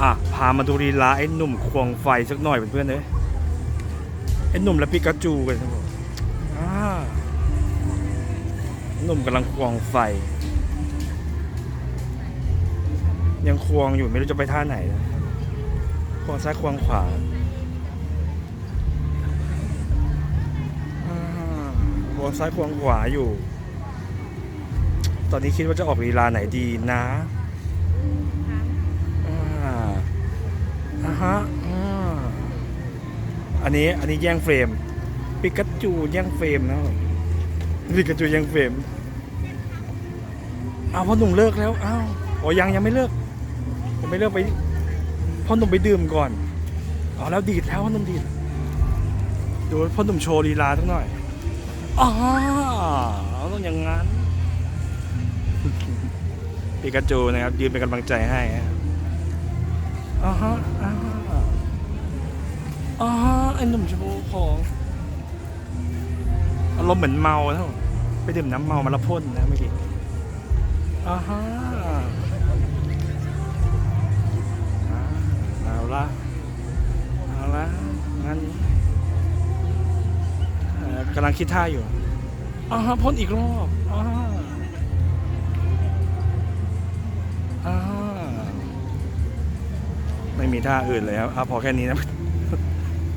อะ พามาดูลีลาไอ้หนุ่มควงไฟสักหน่อยเพื่อนๆเลยไอ้หนุ่มและปิกาจูกันครับผมอ่าหนุ่มกำลังควงไฟ ยังควงอยู่ไม่รู้จะไปท่าไหนนะควงซ้ายควงขวาอ่าควงซ้ายควงขวาอยู่ ตอนนี้คิดว่าจะออกลีลาไหนดีนะ อ่าอ่า ฮะอันนี้อันนี้แย่งเฟรมปิกัจจูแย่งเฟรมนะปิกัจจูแย่งเฟรมอ้าวพ่อหนุ่มเลิกแล้วอ้าวอ๋อยังยังไม่เลิกยังไม่เลิกไปพ่อหนุ่มไปดื่มก่อนอ๋อแล้วดีดแล้วพ่อหนุ่มดีดดูพ่อหนุ่มโชว์ลีลาสักหน่อยอ๋อต้องอย่างงั้นปิกัจจูนะครับยืนเป็นกำลังใจให้อ่าฮะอ่าฮะอ่า ฮะไอ้หนุ่มโชว์ของอารมณ์เหมือนเมาเท่าไปดื่มน้ำเมามาและพ่นนะเมื่อกี้อ่าฮะเอาละเอาละงั้นกำลังคิดท่าอยู่อ่าฮะพ่นอีกรอบอ่าอ่าฮะไม่มีท่าอื่นเลยครับอะพอแค่นี้นะ